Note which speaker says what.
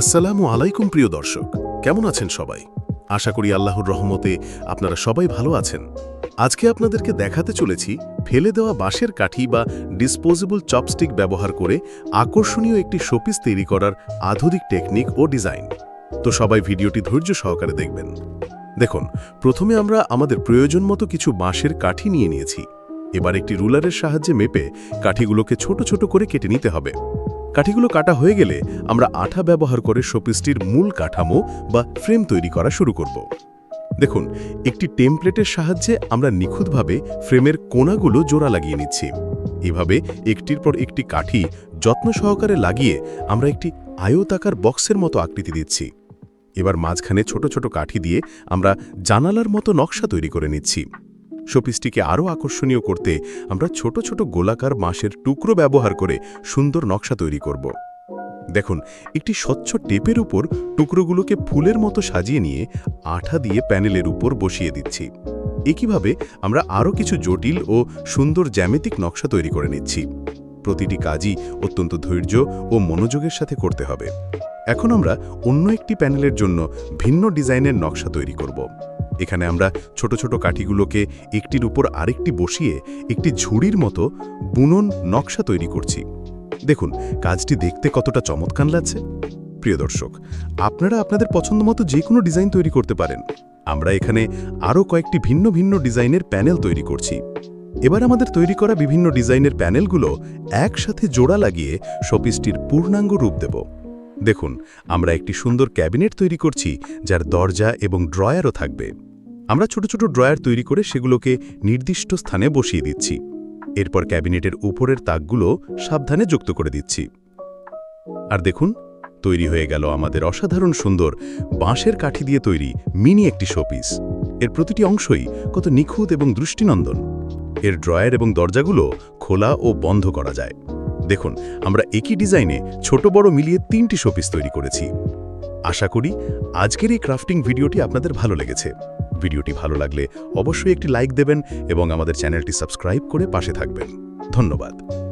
Speaker 1: আসসালামু আলাইকুম, প্রিয় দর্শক। কেমন আছেন সবাই? আশা করি আল্লাহর রহমতে আপনারা সবাই ভালো আছেন। আজকে আপনাদেরকে দেখাতে চলেছি ফেলে দেওয়া বাঁশের কাঠি বা ডিসপোজেবল চপস্টিক ব্যবহার করে আকর্ষণীয় একটি শোপিস তৈরি করার আধুনিক টেকনিক ও ডিজাইন তো সবাই ভিডিওটি ধৈর্য সহকারে দেখবেন। দেখুন, প্রথমে আমরা আমাদের প্রয়োজন মতো কিছু বাঁশের কাঠি নিয়ে নিয়েছি। এবার একটি রুলারের সাহায্যে মেপে কাঠিগুলোকে ছোট ছোট করে কেটে নিতে হবে। কাঠিগুলো কাটা হয়ে গেলে আমরা আঠা ব্যবহার করে শোপিসটির মূল কাঠামো বা ফ্রেম তৈরি করা শুরু করব। দেখুন, একটি টেমপ্লেটের সাহায্যে আমরা নিখুঁতভাবে ফ্রেমের কোনাগুলো জোড়া লাগিয়ে নিচ্ছি। এভাবে একটির পর একটি কাঠি যত্ন সহকারে লাগিয়ে আমরা একটি আয়তাকার বক্সের মতো আকৃতি দিচ্ছি। এবার মাঝখানে ছোট ছোট কাঠি দিয়ে আমরা জানালার মতো নকশা তৈরি করে নিচ্ছি। শোপিসটিকে আরও আকর্ষণীয় করতে আমরা ছোট ছোট গোলাকার বাঁশের টুকরো ব্যবহার করে সুন্দর নকশা তৈরি করব। দেখুন, একটি স্বচ্ছ টেপের উপর টুকরোগুলোকে ফুলের মতো সাজিয়ে নিয়ে আঠা দিয়ে প্যানেলের উপর বসিয়ে দিচ্ছি। একইভাবে আমরা আরও কিছু জটিল ও সুন্দর জ্যামিতিক নকশা তৈরি করে নিচ্ছি। প্রতিটি কাজই অত্যন্ত ধৈর্য ও মনোযোগের সাথে করতে হবে। এখন আমরা অন্য একটি প্যানেলের জন্য ভিন্ন ডিজাইনের নকশা তৈরি করব। এখানে আমরা ছোট ছোট কাঠিগুলোকে একটির উপর আরেকটি বসিয়ে একটি ঝুড়ির মতো বুনন নকশা তৈরি করছি। দেখুন, কাজটি দেখতে কতটা চমৎকার লাগছে। প্রিয় দর্শক, আপনারা আপনাদের পছন্দ মতো যে কোনো ডিজাইন তৈরি করতে পারেন। আমরা এখানে আরও কয়েকটি ভিন্ন ভিন্ন ডিজাইনের প্যানেল তৈরি করছি। এবার আমাদের তৈরি করা বিভিন্ন ডিজাইনের প্যানেলগুলো একসাথে জোড়া লাগিয়ে শোপিসটির পূর্ণাঙ্গ রূপ দেব। দেখুন, আমরা একটি সুন্দর ক্যাবিনেট তৈরি করছি, যার দরজা এবং ড্রয়ারও থাকবে। আমরা ছোট ছোট ড্রয়ার তৈরি করে সেগুলোকে নির্দিষ্ট স্থানে বসিয়ে দিচ্ছি। এরপর ক্যাবিনেটের উপরের তাকগুলো সাবধানে যুক্ত করে দিচ্ছি। আর দেখুন, তৈরি হয়ে গেল আমাদের অসাধারণ সুন্দর বাঁশের কাঠি দিয়ে তৈরি মিনি একটি শোপিস। এর প্রতিটি অংশই কত নিখুঁত এবং দৃষ্টিনন্দন। এর ড্রয়ার এবং দরজাগুলো খোলা ও বন্ধ করা যায়। দেখুন, আমরা একই ডিজাইনে ছোট বড় মিলিয়ে তিনটি শোপিস তৈরি করেছি। আশা করি আজকের এই ক্রাফটিং ভিডিওটি আপনাদের ভালো লেগেছে। ভিডিওটি ভালো লাগলে অবশ্যই একটি লাইক দেবেন এবং আমাদের চ্যানেলটি সাবস্ক্রাইব করে পাশে থাকবেন। ধন্যবাদ।